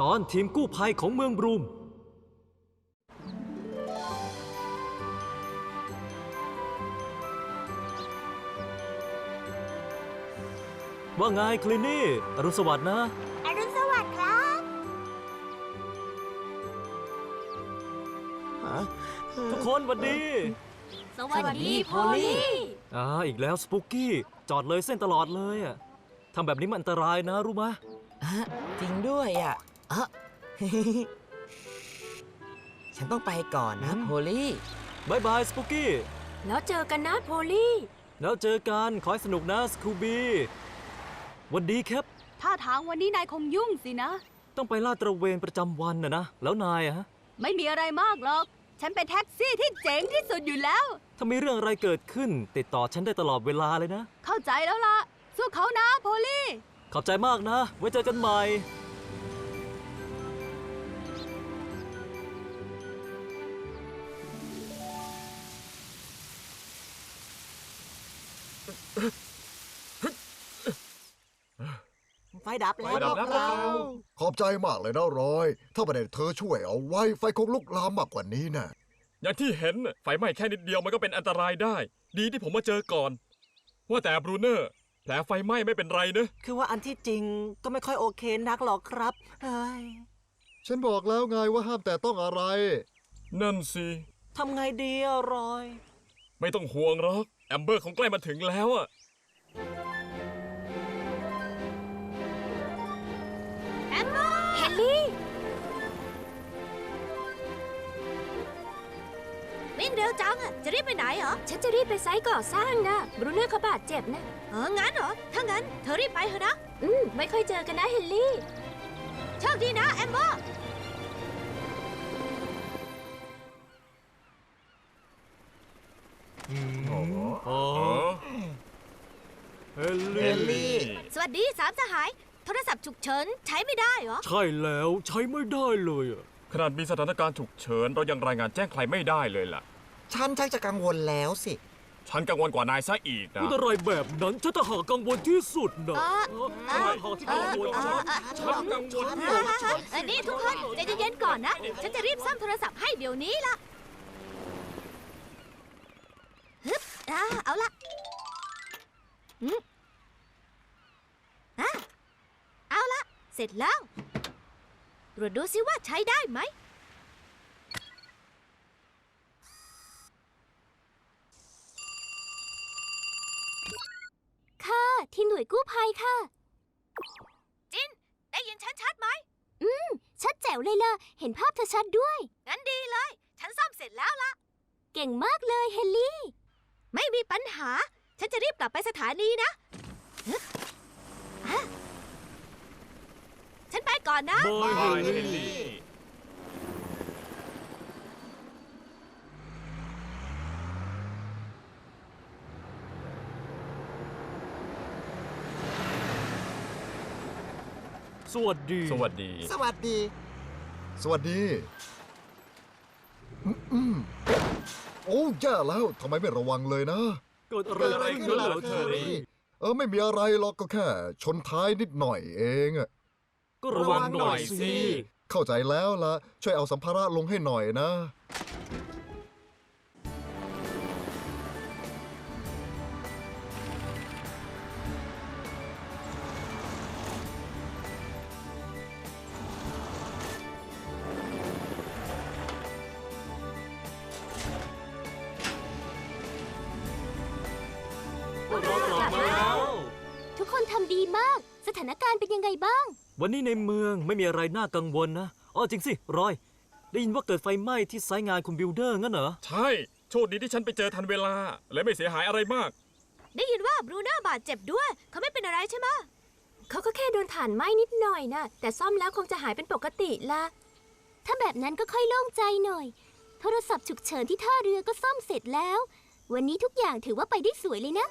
ตอนทีมกู้ภัยของเมืองบรูม ว่าไงคลินี่อรุณสวัสดิ์นะ อรุณสวัสดิ์ครับ ทุกคนหวันดีสวัสดีโพลี่ อ่าอีกแล้วสปุกกี้ จอดเลยเส้นตลอดเลยอะทำแบบนี้มันอันตรายนะรู้ไหมอะจริงด้วยอะ อะฉันต้องไปก่อนนะโพลี่ บายบายสปุกกี้ แล้วเจอกันนะโพลี่ แล้วเจอกัน ขอให้สนุกนะสคูบี้วันดีครับ ท่าทางวันนี้นายคงยุ่งสินะ ต้องไปลาดตระเวนประจำวันนะนะ แล้วนายอะฮะ ไม่มีอะไรมากหรอก ฉันเป็นแท็กซี่ที่เจ๋งที่สุดอยู่แล้ว ถ้ามีเรื่องอะไรเกิดขึ้น ติดต่อฉันได้ตลอดเวลาเลยนะ เข้าใจแล้วล่ะ สู้เขานะโพลี่ ขอบใจมากนะ ไว้เจอกันใหม่ ไฟดับแล้วไฟดับแล้ว พวกเรา ขอบใจมากเลยนะรอย ถ้าไม่ได้เธอช่วยเอาไว้ไฟคงลุกลามมากกว่านี้นะอย่างที่เห็นน่ะไฟไหม้แค่นิดเดียวมันก็เป็นอันตรายได้ ดีที่ผมมาเจอก่อน ว่าแต่บรูเนอร์แผลไฟไหม้ไม่เป็นไรเนอะคือว่าอันที่จริงก็ไม่ค่อยโอเคนักหรอกครับ เฮ้ยฉันบอกแล้วไงว่าห้ามแต่ต้องอะไร นั่นสิ ทำไงดีอะรอย ไม่ต้องห่วงหรอก แอมเบอร์คงใกล้มาถึงแล้วอะเฮนรี่วิ่งเร็วจังอะจะรีบไปไหนเหรอฉันจะรีบไปไซต์ก่อสร้างนะบรูเน่เขาบาดเจ็บนะ เอองั้นเหรอ ถ้างั้นเธอรีบไปเถอะนะ อืม ไม่ค่อยเจอกันนะเฮนรี่ โชคดีนะแอมเบอร์ เฮลเฮลี่ลลี่ สวัสดีสามสหาย โทรศัพท์ฉุกเฉินใช้ไม่ได้เหรอ ใช่แล้วใช้ไม่ได้เลยอะขนาดมีสถานการณ์ฉุกเฉิน เรายังรายงานแจ้งใครไม่ได้เลยล่ะ ฉันชักจะกังวลแล้วสิ ฉันกังวลกว่านายซะอีกนะ พูดอะไรแบบนั้นฉันจะหากังวลที่สุดนะเออเออหาที่กังวลฉันฉันกังวลเออเออเออนี่ทุกคนใจเย็นๆก่อนนะ ฉันจะรีบซ่อมโทรศัพท์ให้เดี๋ยวนี้ล่ะฮึบ อ่าเอาละอืมอะเอาละ เสร็จแล้ว ตรวจดูซิว่าใช้ได้ไหม ค่ะ ที่หน่วยกู้ภัยค่ะ จิน ได้ยินฉันชัดไหมอืมชัดแจ๋วเลยล่ะ เห็นภาพเธอชัดด้วย งั้นดีเลย ฉันซ่อมเสร็จแล้วล่ะเก่งมากเลยเฮนลี่ ไม่มีปัญหา ฉันจะรีบกลับไปสถานีนะฮึอะฉันไปก่อนนะบายบายเฮเฮลนลี่ลี่สวัสดี สวัสดี สวัสดี สวัสดีอืมอืม โอ้แย่แล้วทำไมไม่ระวังเลยนะ เกิดอะไรขึ้นเหรอเธอรี่เออไม่มีอะไรหรอกก็แค่ ชนท้ายนิดหน่อยเองอะก็ระวังหน่อยสิ เข้าใจแล้วละช่วยเอาสัมภาระลงให้หน่อยนะานการณ์เป็นยังไงบ้าง วันนี้ในเมืองไม่มีอะไรน่ากังวลนะอ๋อจริงสิรอย ได้ยินว่าเกิดไฟไหม้ที่ไซต์งานคุณบิลเดอร์งั้นเหรอ ใช่ โชคดีที่ฉันไปเจอทันเวลา และไม่เสียหายอะไรมาก ได้ยินว่าบรูน่าบาดเจ็บด้วย เขาไม่เป็นอะไรใช่ไหมเขาก็แค่โดนถ่านไหม้นิดหน่อยนะแต่ซ่อมแล้วคงจะหายเป็นปกติละถ้าแบบนั้นก็ค่อยโล่งใจหน่อย โทรศัพท์ฉุกเฉินที่ท่าเรือก็ซ่อมเสร็จแล้ว วันนี้ทุกอย่างถือว่าไปได้สวยเลยนะ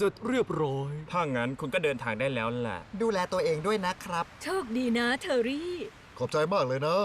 เสร็จเรียบร้อย ถ้างั้นคุณก็เดินทางได้แล้วแหละ ดูแลตัวเองด้วยนะครับ โชคดีนะเทอรี่ ขอบใจมากเลยนะ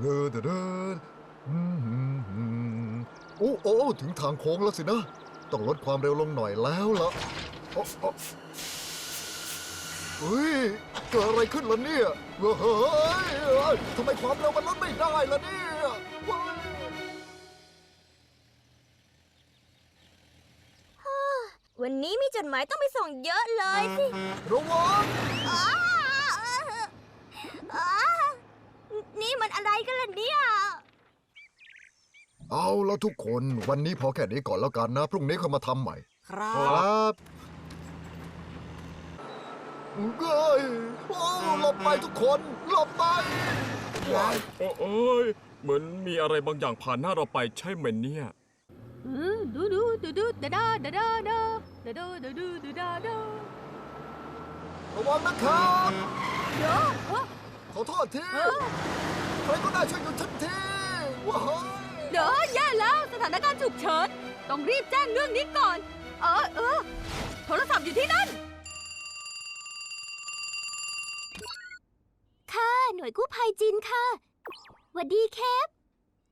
เงอเดอเดออืมอืมอืมโอ้โอ้ถึงทางโค้งแล้วสินะ ต้องลดความเร็วลงหน่อยแล้วล่ะโอ้โอ้เฮ้ย เกิดอะไรขึ้นล่ะเนี่ยเฮ้ยทำไมความเร็วมันลดไม่ได้ล่ะเนี่ยเฮ้ยวันนี้มีจดหมายต้องไปส่งเยอะเลยสิระวัง อ้าอ้านี่ มันอะไรกันล่ะเนี่ย เอาละทุกคนวันนี้พอแค่นี้ก่อนแล้วกันนะ พรุ่งนี้ค่อยมาทำใหม่ ครัคบรับเอ้ยโอ้หลบไปทุกคนหลบไปว้ายโอ้โอ้ยเหมือนมีอะไรบางอย่างผ่านหน้าเราไปใช่ไหมเนี่ย อืมดูดูดูดูดาดาดาดาดาดาดูดูดูดูดาดาระวังนะครับเดี๋ยวเอ้อขอโทษที เออใครก็ได้ช่วยหยุดฉันทีว้ายเดี๋ยวแย่แล้วสถานการณ์ฉุกเฉิน ต้องรีบแจ้งเรื่องนี้ก่อน เออเออโทรศัพท์อยู่ที่นั่น ค่ะหน่วยกู้ภัยจินค่ะหวัดดีเคป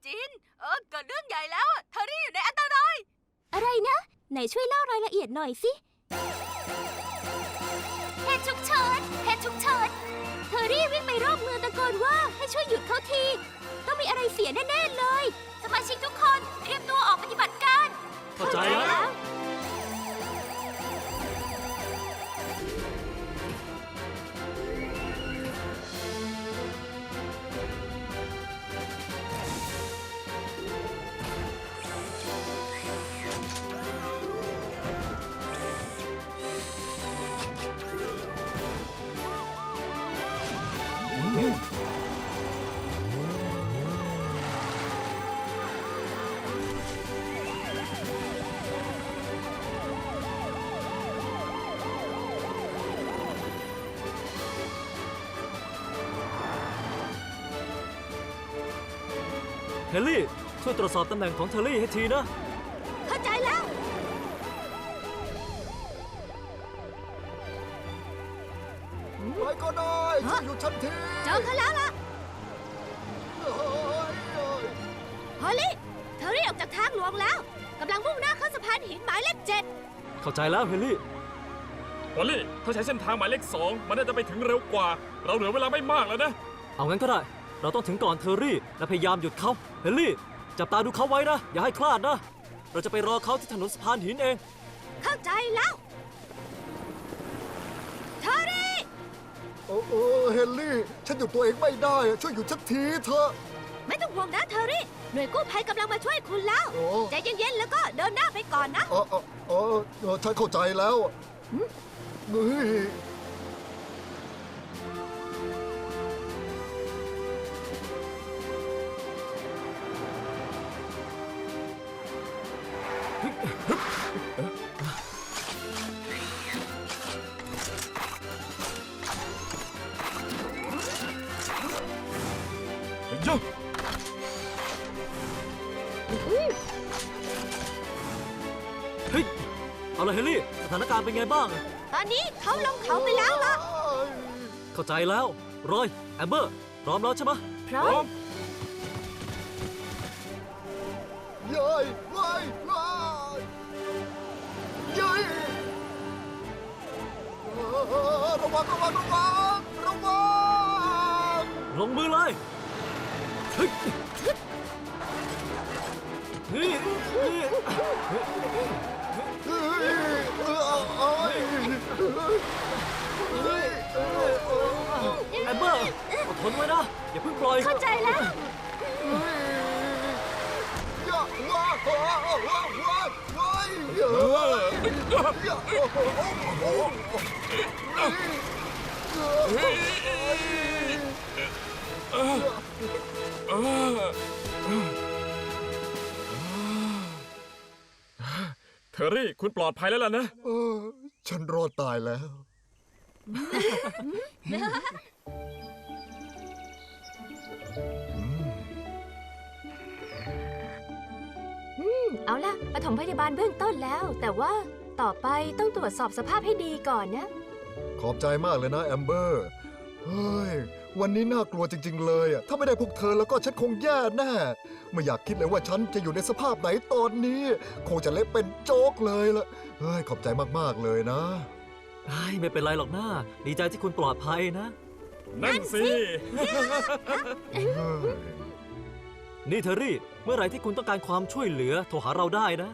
จิน เออเกิดเรื่องใหญ่แล้วอะเธอรี่อยู่ในอันตราย อะไรนะ ไหนช่วยเล่ารายละเอียดหน่อยสิเห ตุฉุกเฉินเหตุฉุกเฉินเธอรี่วิ่งไปรอบเมืองตะโกนว่าให้ช่วยหยุดเขาที ต้องมีอะไรเสียแน่ ๆ เลย สมาชิกทุกคนเตรียมตัวออกปฏิบัติการ เข้าใจแล้ว ลลี่ ช่วยตรวจสอบตำแหน่งของเทอรี่ให้ทีนะ เข้าใจแล้วใครก็ได้ช่วยหยุดฉันทีเจอเขาแล้วล่ะเฮ้ยเฮ้ยฮอลลี่เธอรี่ออกจากทางหลวงแล้วกำลังมุ่งหน้าเข้าสะพานหินหมายเลขเจ็ดเข้าใจแล้วเฮลลี่ วอลลี่ถ้าใช้เส้นทางหมายเลขสองมันน่าจะไปถึงเร็วกว่า เราเหลือเวลาไม่มากแล้วนะ เอางั้นก็ได้ เราต้องถึงก่อนเทอรี่และพยายามหยุดเขาเฮลลี่ จับตาดูเขาไว้นะ อย่าให้พลาดนะ เราจะไปรอเขาที่ถนนสะพานหินเอง เข้าใจแล้วเธอรี่ โอ้โอ้เฮนรี่ ฉันหยุดตัวเองไม่ได้อะช่วยหยุดฉันทีเถอะ ไม่ต้องห่วงนะเธอรี่ หน่วยกู้ภัยกำลังมาช่วยคุณแล้ว โอ้ ใจเย็นๆ แล้วก็เดินหน้าไปก่อนนะเออเออเออเออฉันเข้าใจแล้วเฮ้ย ยอะเฮ้ยเอาละเฮลลี่ สถานการณ์เป็นไงบ้าง ตอนนี้เขาลงเขาไปแล้วล่ะ เข้าใจแล้ว รอย แอมเบอร์ พร้อมแล้วใช่ไหมพร้อพร้อมมเย้ยว้ายว้าย เย้ยเออระวังระวังระวังระวังลงมือเลยเฮ้ยเฮ้ยเฮ้ยเฮ้ยเออเอ้ยเฮ้ยเออเออแอมเบอร์อดทนไว้นะ อย่าเพิ่งปล่อย เข้าใจแล้ว อย่าว้าว้าว้าว้าว้าย เย้ยอย่าโอ้โหโอ้โหเออเทอรี่คุณปลอดภัยแล้วล่ะนะ เออ ฉันรอดตายแล้ว เอาล่ะปฐมพยาบาลเบื้องต้นแล้ว แต่ว่าต่อไปต้องตรวจสอบสภาพให้ดีก่อนนะ ขอบใจมากเลยนะแอมเบอร์ เฮ้ย วันนี้น่ากลัวจริง ๆ เลยอะถ้าไม่ได้พวกเธอแล้วก็ฉันคงแย่แน่ ไม่อยากคิดเลยว่าฉันจะอยู่ในสภาพไหนตอนนี้ คงจะเละเป็นโจ๊กเลยละเฮ้ย ขอบใจมากๆเลยนะไอ้ยไม่เป็นไรหรอกนะดีใจที่คุณปลอดภัยนะ นั่นสิ เฮ้ย นี่เทอรี่ เมื่อไหร่ที่คุณต้องการความช่วยเหลือโทรหาเราได้นะ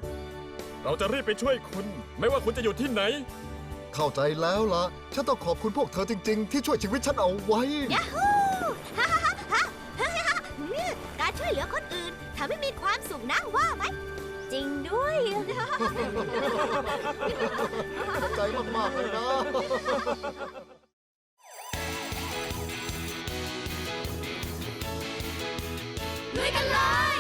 เราจะรีบไปช่วยคุณ ไม่ว่าคุณจะอยู่ที่ไหน เข้าใจแล้วล่ะ ฉันต้องขอบคุณพวกเธอจริง ๆ ที่ช่วยชีวิตฉันเอาไว้การช่วยเหลือคนอื่นทำให้มีความสุขนะว่าไหม จริงด้วยขอบใจมาก ๆ เลยนะ Click a line.